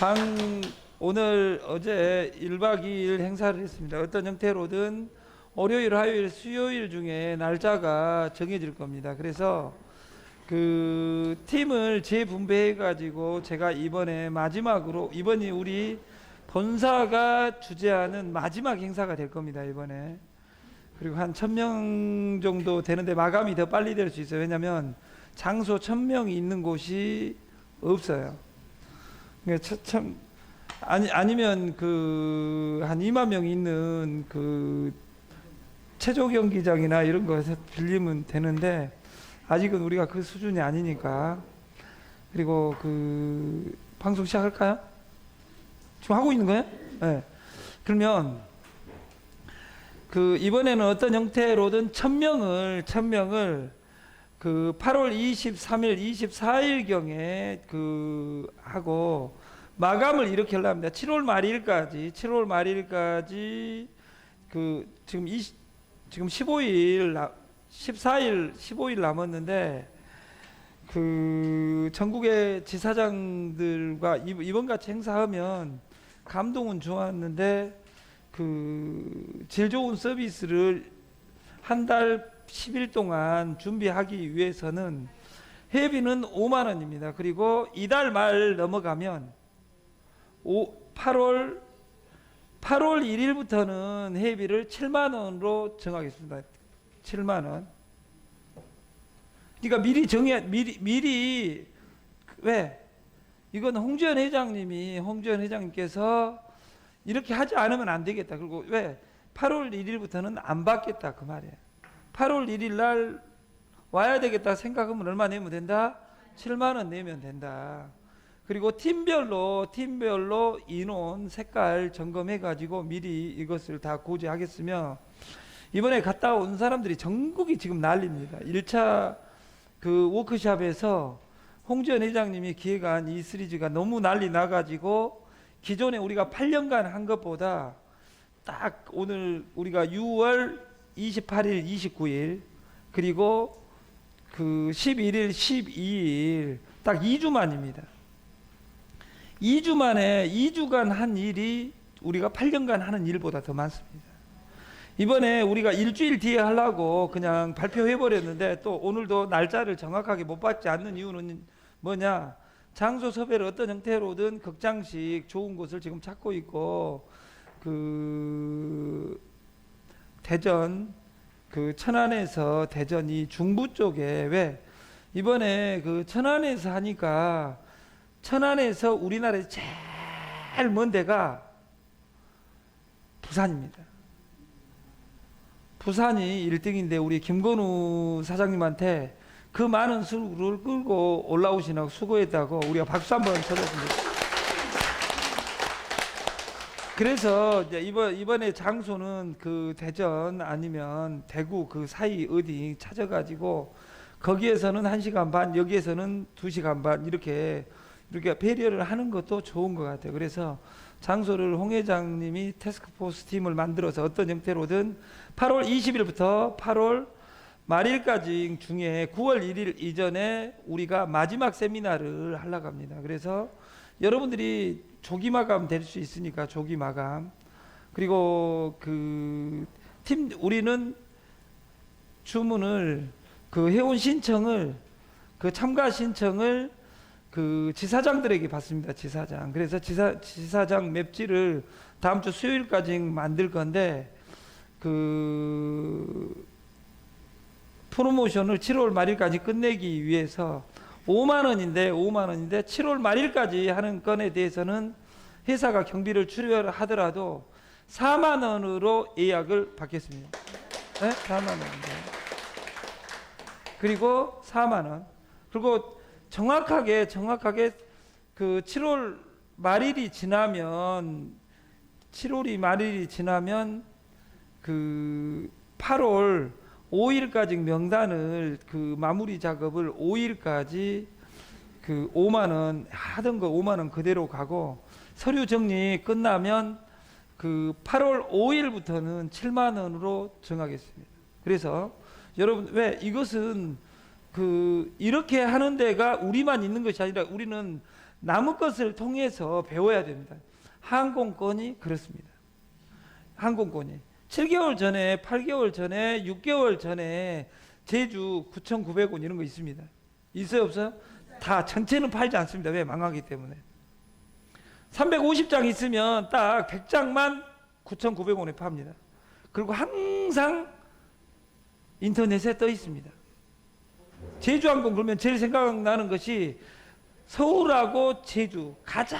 방 오늘 어제 1박 2일 행사를 했습니다. 어떤 형태로든 월요일, 화요일, 수요일 중에 날짜가 정해질 겁니다. 그래서 그 팀을 재분배해 가지고 제가 이번에 마지막으로 이번이 우리 본사가 주재하는 마지막 행사가 될 겁니다. 이번에 그리고 한 1000명 정도 되는데 마감이 더 빨리 될 수 있어요. 왜냐하면 장소 1000명이 있는 곳이 없어요. 그러니까 참, 참 아니 아니면 그 한 2만 명 있는 그 체조 경기장이나 이런 거에서 빌리면 되는데 아직은 우리가 그 수준이 아니니까 그리고 그 방송 시작할까요? 지금 하고 있는 거예요? 네. 그러면 그 이번에는 어떤 형태로든 천 명을 천 명을 그 8월 23일, 24일 경에 그 하고 마감을 이렇게 하려 합니다. 7월 말일까지 7월 말일까지 그 지금 20, 지금 15일 나, 14일 15일 남았는데 그 전국의 지사장들과 이- 이번 같이 행사하면 감동은 좋았는데 그 질 좋은 서비스를 한 달 10일 동안 준비하기 위해서는 회비는 5만 원입니다. 그리고 이달 말 넘어가면 오, 8월 8월 1일부터는 회비를 7만 원으로 정하겠습니다. 7만 원. 그러니까 미리 정해 미리 미리 왜 이건 홍지연 회장님이 홍지연 회장님께서 이렇게 하지 않으면 안 되겠다. 그리고 왜 8월 1일부터는 안 받겠다 그 말이에요. 8월 1일 날 와야 되겠다 생각하면 얼마 내면 된다? 7만 원 내면 된다. 그리고 팀별로 팀별로 인원 색깔 점검해 가지고 미리 이것을 다 고지하겠으며 이번에 갔다 온 사람들이 전국이 지금 난립니다. 1차 그 워크샵에서 홍지연 회장님이 기획한 이 시리즈가 너무 난리 나가지고 기존에 우리가 8년간 한 것보다 딱 오늘 우리가 6월 28일, 29일 그리고 그 11일, 12일 딱 2주 만입니다. 2주 만에 2주간 한 일이 우리가 8년간 하는 일보다 더 많습니다. 이번에 우리가 일주일 뒤에 하려고 그냥 발표해 버렸는데 또 오늘도 날짜를 정확하게 못 받지 않는 이유는 뭐냐? 장소 섭외를 어떤 형태로든 극장식 좋은 곳을 지금 찾고 있고 그 대전 그 천안에서 대전이 중부 쪽에 왜 이번에 그 천안에서 하니까 천안에서 우리나라에 제일 먼 데가 부산입니다. 부산이 1등인데 우리 김건우 사장님한테 그 많은 수를 끌고 올라오시라고 수고했다고 우리가 박수 한번 쳐줬습니다. 그래서 이제 이번 이번에 장소는 그 대전 아니면 대구 그 사이 어디 찾아가지고 거기에서는 한 시간 반 여기에서는 두 시간 반 이렇게 이렇게 배려를 하는 것도 좋은 것 같아요. 그래서 장소를 홍 회장님이 테스크포스 팀을 만들어서 어떤 형태로든 8월 20일부터 8월 말일까지 중에 9월 1일 이전에 우리가 마지막 세미나를 하려고 합니다. 그래서 여러분들이 조기 마감 될 수 있으니까 조기 마감 그리고 그 팀 우리는 주문을 그 회원 신청을 그 참가 신청을 그 지사장들에게 받습니다. 지사장. 그래서 지사 지사장 맵지를 다음 주 수요일까지 만들 건데 그 프로모션을 7월 말일까지 끝내기 위해서 5만 원인데 5만 원인데 7월 말일까지 하는 건에 대해서는 회사가 경비를 출연하더라도 4만 원으로 예약을 받겠습니다. 네? 4만 원인데. 그리고 4만 원. 그리고 정확하게 정확하게 그 7월 말일이 지나면 7월이 말일이 지나면 그 8월 5일까지 명단을 그 마무리 작업을 5일까지 그 5만 원 하던 거 5만 원 그대로 가고 서류 정리 끝나면 그 8월 5일부터는 7만 원으로 정하겠습니다. 그래서 여러분 왜 이것은 그 이렇게 하는 데가 우리만 있는 것이 아니라 우리는 남의 것을 통해서 배워야 됩니다. 항공권이 그렇습니다. 항공권이 7개월 전에, 8개월 전에, 6개월 전에 제주 9,900원 이런 거 있습니다. 있어요, 없어요? 다 전체는 팔지 않습니다. 왜? 망하기 때문에. 350장 있으면 딱 100장만 9,900원에 팝니다. 그리고 항상 인터넷에 떠 있습니다. 제주항공 그러면 제일 생각나는 것이 서울하고 제주 가장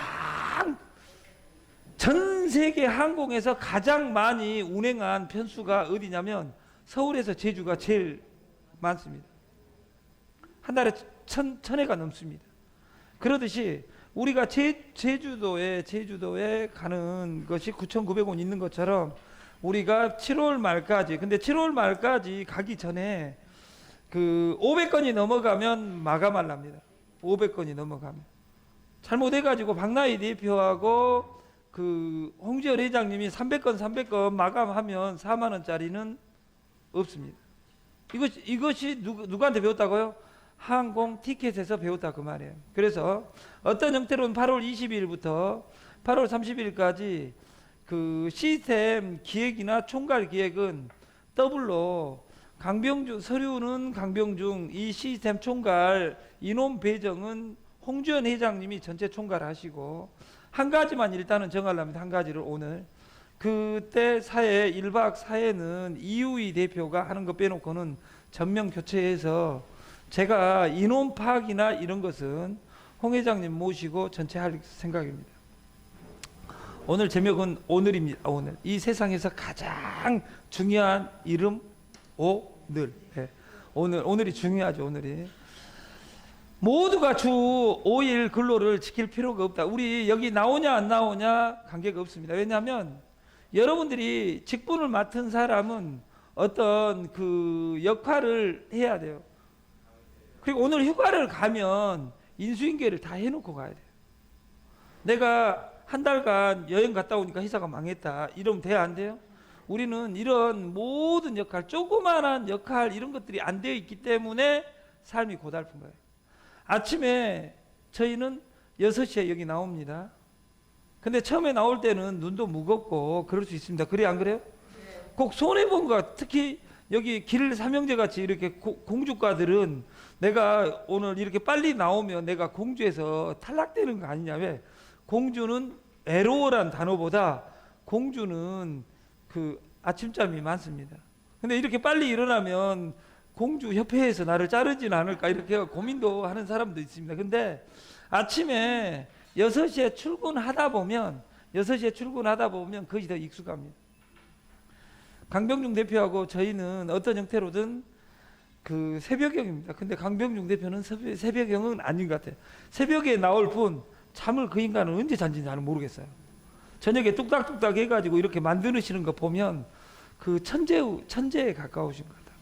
전 세계 항공에서 가장 많이 운행한 편수가 어디냐면 서울에서 제주가 제일 많습니다. 한 달에 천, 천 회가 넘습니다. 그러듯이 우리가 제, 제주도에 제주도에 가는 것이 9,900원 있는 것처럼 우리가 7월 말까지 근데 7월 말까지 가기 전에 그 500건이 넘어가면 마감할랍니다. 500건이 넘어가면 잘못해 가지고 박나희 대표하고 그 홍지열 회장님이 300건 300건 마감하면 4만 원짜리는 없습니다. 이것 이것이 누구 누구한테 배웠다고요? 항공 티켓에서 배웠다 그 말이에요. 그래서 어떤 형태로는 8월 22일부터 8월 30일까지 그 시스템 기획이나 총괄 기획은 더블로 강병중 서류는 강병중 이 시스템 총괄 인원 배정은 홍주연 회장님이 전체 총괄하시고 한 가지만 일단은 정하려면 한 가지를 오늘 그때 사회 1박 4회는 이우희 대표가 하는 거 빼놓고는 전면 교체해서 제가 인원 파악이나 이런 것은 홍 회장님 모시고 전체 할 생각입니다. 오늘 제목은 오늘입니다. 아, 오늘 이 세상에서 가장 중요한 이름 오늘. 예. 오늘 오늘이 중요하죠. 오늘이 모두가 주 5일 근로를 지킬 필요가 없다. 우리 여기 나오냐 안 나오냐 관계가 없습니다. 왜냐하면 여러분들이 직분을 맡은 사람은 어떤 그 역할을 해야 돼요. 그리고 오늘 휴가를 가면 인수인계를 다 해놓고 가야 돼요. 내가 한 달간 여행 갔다 오니까 회사가 망했다. 이러면 돼야 안 돼요? 우리는 이런 모든 역할, 조그마한 역할 이런 것들이 안 되어 있기 때문에 삶이 고달픈 거예요. 아침에 저희는 6시에 여기 나옵니다. 근데 처음에 나올 때는 눈도 무겁고 그럴 수 있습니다. 그래 안 그래요? 꼭 손해 본 거, 특히 여기 길 삼형제 같이 이렇게 고- 공주과들은 내가 오늘 이렇게 빨리 나오면 내가 공주에서 탈락되는 거 아니냐 왜? 공주는 애로워란 단어보다 공주는 그 아침잠이 많습니다. 근데 이렇게 빨리 일어나면 공주 협회에서 나를 자르진 않을까 이렇게 고민도 하는 사람도 있습니다. 근데 아침에 6시에 출근하다 보면 6시에 출근하다 보면 그것이 더 익숙합니다. 강병중 대표하고 저희는 어떤 형태로든 그 새벽경입니다. 근데 강병중 대표는 새벽, 새벽경은 아닌 것 같아요. 새벽에 나올 뿐 잠을 그 인간은 언제 잔지 나는 모르겠어요. 저녁에 뚝딱뚝딱 해가지고 이렇게 만드시는 거 보면 그 천재 천재에 가까우신 것 같아요.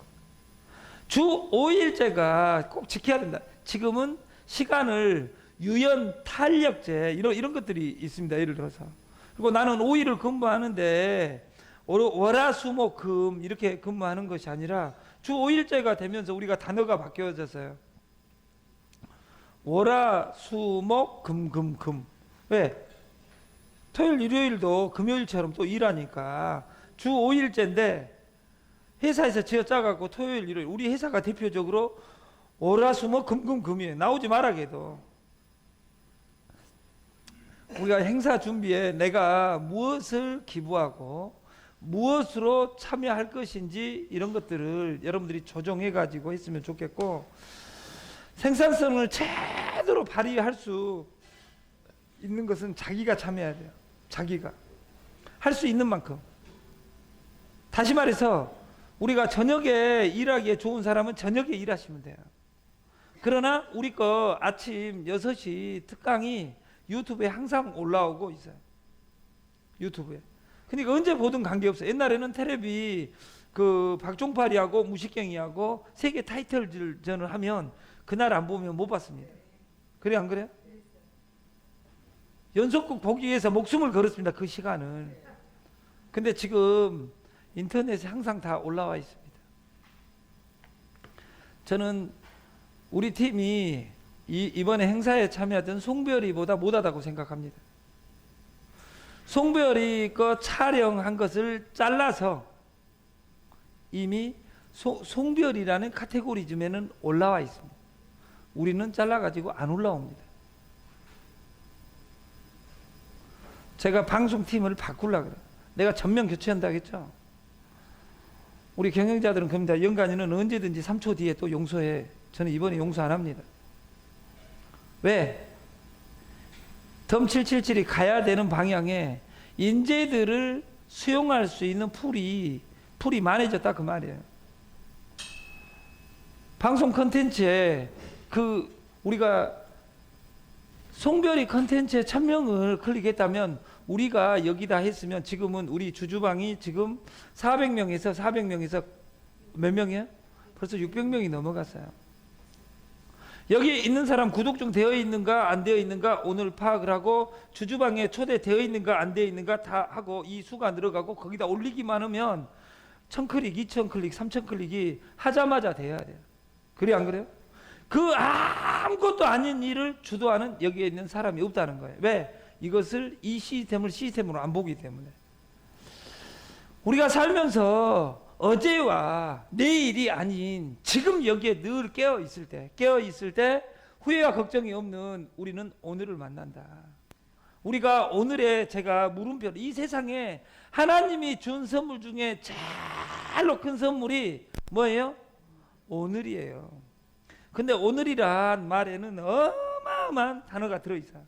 주 5일제가 꼭 지켜야 된다. 지금은 시간을 유연 탄력제 이런 이런 것들이 있습니다. 예를 들어서 그리고 나는 5일을 근무하는데 월- 월화수목금 이렇게 근무하는 것이 아니라 주 5일제가 되면서 우리가 단어가 바뀌어졌어요. 월화수목금금금 왜? 토요일 일요일도 금요일처럼 또 일하니까 주 5일제인데 회사에서 지어 짜갖고 토요일 일요일 우리 회사가 대표적으로 월화수목 금금금이에요. 나오지 말아게도 우리가 행사 준비에 내가 무엇을 기부하고 무엇으로 참여할 것인지 이런 것들을 여러분들이 조정해 가지고 했으면 좋겠고 생산성을 제대로 발휘할 수 있는 것은 자기가 참여해야 돼요. 자기가 할 수 있는 만큼. 다시 말해서 우리가 저녁에 일하기에 좋은 사람은 저녁에 일하시면 돼요. 그러나 우리 거 아침 6시 특강이 유튜브에 항상 올라오고 있어요. 유튜브에. 그러니까 언제 보든 관계없어요. 옛날에는 테레비 그 박종팔이하고 무식경이하고 세계 타이틀전을 하면 그날 안 보면 못 봤습니다. 그래 안 그래요? 연속극 보기 위해서 목숨을 걸었습니다. 그 시간을. 근데 지금 인터넷에 항상 다 올라와 있습니다. 저는 우리 팀이 이, 이 번에 행사에 참여했던 송별이보다 못하다고 생각합니다. 송별이 거 촬영한 것을 잘라서 이미 소, 송별이라는 카테고리 즘에는 올라와 있습니다. 우리는 잘라가지고 안 올라옵니다. 제가 방송팀을 바꾸려 그래. 내가 전면 교체한다 했죠. 우리 경영자들은 겁니다. 영관이는 언제든지 3초 뒤에 또 용서해. 저는 이번에 용서 안 합니다. 왜? 덤777이 가야 되는 방향에 인재들을 수용할 수 있는 풀이 풀이 많아졌다 그 말이에요. 방송 컨텐츠에 그 우리가 송별이 컨텐츠에 천명을 클릭했다면 우리가 여기다 했으면 지금은 우리 주주방이 지금 400명에서 400명에서 몇 명이에요? 벌써 600명이 넘어갔어요. 여기 있는 사람 구독 중 되어 있는가 안 되어 있는가 오늘 파악을 하고 주주방에 초대되어 있는가 안 되어 있는가 다 하고 이 수가 늘어가고 거기다 올리기만 하면 1000클릭, 2000클릭, 3000클릭이 하자마자 돼야 돼요. 그래 안 그래요? 그 아무것도 아닌 일을 주도하는 여기에 있는 사람이 없다는 거예요. 왜? 이것을 이 시스템을 시스템으로 안 보기 때문에. 우리가 살면서 어제와 내일이 아닌 지금 여기에 늘 깨어 있을 때, 깨어 있을 때 후회와 걱정이 없는 우리는 오늘을 만난다. 우리가 오늘의 제가 물음표 이 세상에 하나님이 준 선물 중에 제일로 큰 선물이 뭐예요? 오늘이에요. 근데 오늘이란 말에는 어마어마한 단어가 들어 있어요.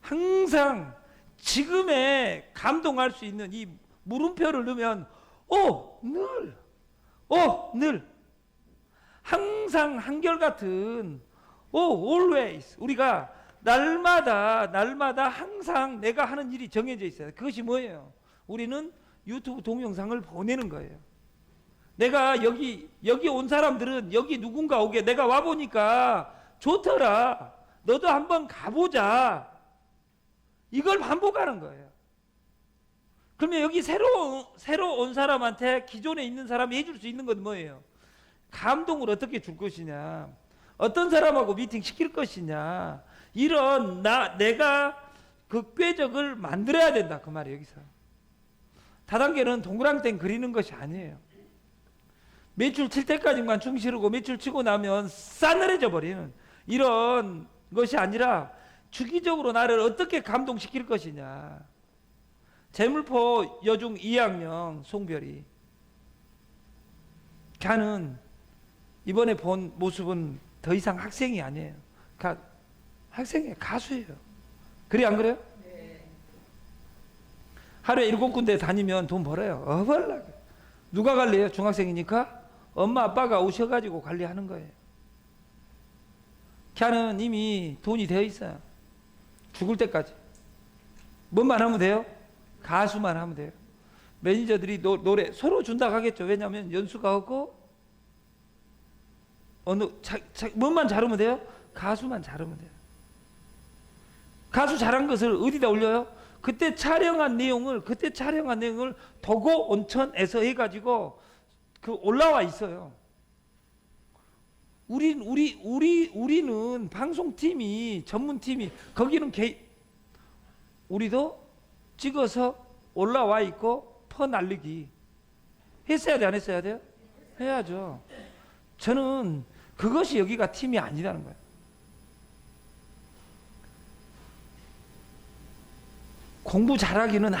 항상 지금에 감동할 수 있는 이 물음표를 넣으면 오, 늘, 오, 늘. 항상 한결같은 오, always. 우리가 날마다, 날마다 항상 내가 하는 일이 정해져 있어요. 그것이 뭐예요? 우리는 유튜브 동영상을 보내는 거예요. 내가 여기, 여기 온 사람들은 여기 누군가 오게 내가 와 보니까 좋더라. 너도 한번 가보자. 이걸 반복하는 거예요. 그러면 여기 새로 새로 온 사람한테 기존에 있는 사람이 해줄 수 있는 건 뭐예요? 감동을 어떻게 줄 것이냐? 어떤 사람하고 미팅 시킬 것이냐? 이런 나 내가 그 꾀적을 만들어야 된다 그 말이에요 여기서. 다단계는 동그랑땡 그리는 것이 아니에요. 매출 칠 때까지만 충실하고 매출 치고 나면 싸늘해져 버리는 이런 것이 아니라 주기적으로 나를 어떻게 감동시킬 것이냐. 재물포 여중 2학년 송별이 걔는 이번에 본 모습은 더 이상 학생이 아니에요. 가, 학생이에요. 가수예요. 그래 안 그래요? 하루에 일곱 군데 다니면 돈 벌어요. 어벌라. 누가 관리해요? 중학생이니까 엄마 아빠가 오셔가지고 관리하는 거예요. 걔는 이미 돈이 되어 있어요. 죽을 때까지. 뭔만 하면 돼요? 가수만 하면 돼요. 매니저들이 노, 노래 서로 준다 하겠죠. 왜냐하면 연수가 없고 어느 자, 자, 뭔만 잘하면 돼요? 가수만 잘하면 돼요. 가수 잘한 것을 어디다 올려요? 그때 촬영한 내용을 그때 촬영한 내용을 도고 온천에서 해가지고 그 올라와 있어요. 우리 우리 우리 우리는 방송팀이 전문팀이 거기는 개 우리도 찍어서 올라와 있고 퍼 날리기 했어야 돼 안 했어야 돼요? 해야죠. 저는 그것이 여기가 팀이 아니라는 거예요. 공부 잘하기는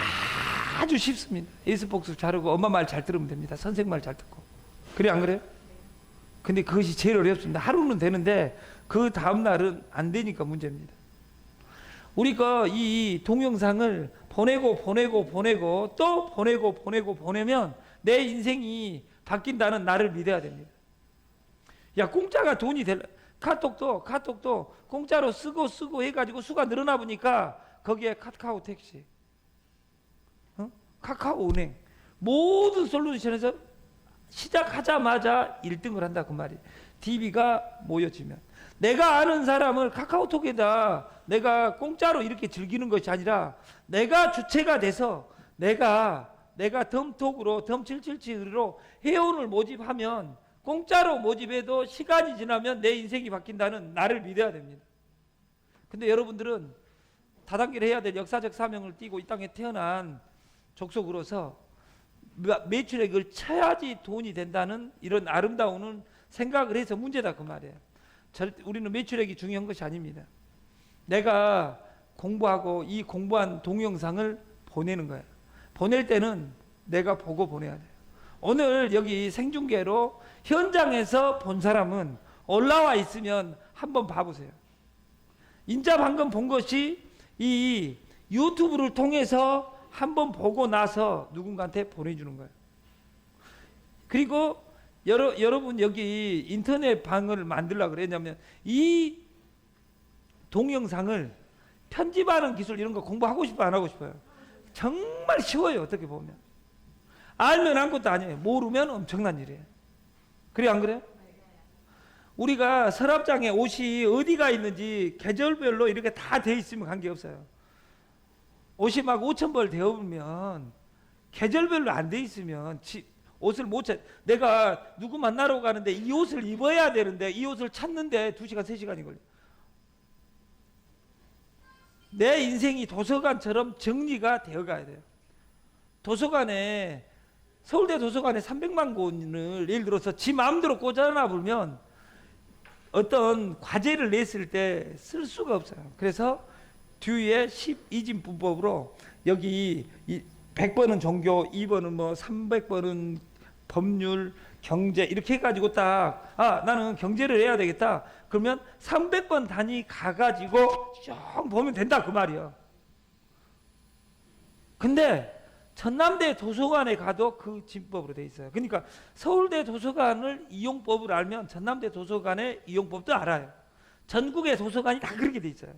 아주 쉽습니다. 에이스복습 잘하고 엄마 말 잘 들으면 됩니다. 선생 말 잘 듣고. 그래 안 그래요? 근데 그것이 제일 어렵습니다. 하루는 되는데 그 다음 날은 안 되니까 문제입니다. 우리가 이 동영상을 보내고 보내고 보내고 또 보내고 보내고 보내면 내 인생이 바뀐다는 나를 믿어야 됩니다. 야 공짜가 돈이 될 카톡도 카톡도 공짜로 쓰고 쓰고 해가지고 수가 늘어나 보니까 거기에 카카오 택시, 어? 카카오 은행 모든 솔루션에서 시작하자마자 1등을 한다 그 말이. DB가 모여지면 내가 아는 사람을 카카오톡에다 내가 공짜로 이렇게 즐기는 것이 아니라 내가 주체가 돼서 내가 내가 덤톡으로 덤777으로 회원을 모집하면 공짜로 모집해도 시간이 지나면 내 인생이 바뀐다는 나를 믿어야 됩니다. 근데 여러분들은 다단계를 해야 될 역사적 사명을 띠고 이 땅에 태어난 족속으로서 매- 매출액을 쳐야지 돈이 된다는 이런 아름다운 생각을 해서 문제다 그 말이에요. 절, 우리는 매출액이 중요한 것이 아닙니다. 내가 공부하고 이 공부한 동영상을 보내는 거예요. 보낼 때는 내가 보고 보내야 돼요. 오늘 여기 생중계로 현장에서 본 사람은 올라와 있으면 한번 봐보세요. 인자 방금 본 것이 이 유튜브를 통해서 한번 보고 나서 누군가한테 보내주는 거예요. 그리고 여러, 여러분 여기 인터넷 방을 만들려고 그랬냐면 이 동영상을 편집하는 기술 이런 거 공부하고 싶어 안 하고 싶어요? 정말 쉬워요 어떻게 보면 알면 아무것도 아니에요 모르면 엄청난 일이에요 그래 안 그래요? 우리가 서랍장에 옷이 어디가 있는지 계절별로 이렇게 다 돼 있으면 관계없어요 옷이 막 5천 벌 되어보면 계절별로 안 돼 있으면 지- 옷을 못 찾. 내가 누구 만나러 가는데 이 옷을 입어야 되는데 이 옷을 찾는데 2시간 3시간이 걸려. 내 인생이 도서관처럼 정리가 되어 가야 돼요. 도서관에 서울대 도서관에 300만 권을 예를 들어서 지 마음대로 꽂아놔 보면 어떤 과제를 냈을 때 쓸 수가 없어요. 그래서 뒤에 12진 분법으로 여기 이 100번은 종교, 2번은 뭐 300번은 법률, 경제 이렇게 해가지고 딱 아 나는 경제를 해야 되겠다. 그러면 300번 단위 가가지고 쭉 보면 된다 그 말이야. 근데 전남대 도서관에 가도 그 진법으로 돼 있어요. 그러니까 서울대 도서관을 이용법을 알면 전남대 도서관의 이용법도 알아요. 전국의 도서관이 다 그렇게 돼 있어요.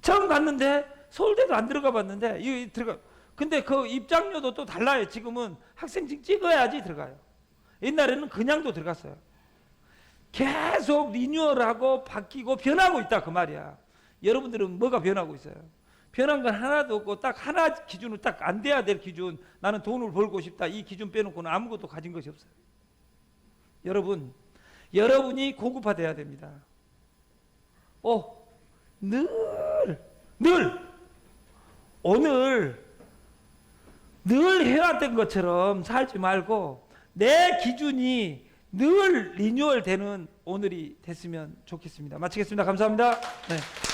처음 갔는데 서울대도 안 들어가 봤는데 이 들어가. 근데 그 입장료도 또 달라요. 지금은 학생증 찍어야지 들어가요. 옛날에는 그냥도 들어갔어요. 계속 리뉴얼하고 바뀌고 변하고 있다 그 말이야. 여러분들은 뭐가 변하고 있어요? 변한 건 하나도 없고 딱 하나 기준은 딱안 돼야 될 기준. 나는 돈을 벌고 싶다. 이 기준 빼놓고는 아무것도 가진 것이 없어요. 여러분, 여러분이 고급화돼야 됩니다. 오, 늘, 늘, 오늘 늘 해왔던 것처럼 살지 말고 내 기준이 늘 리뉴얼 되는 오늘이 됐으면 좋겠습니다. 마치겠습니다. 감사합니다. 네.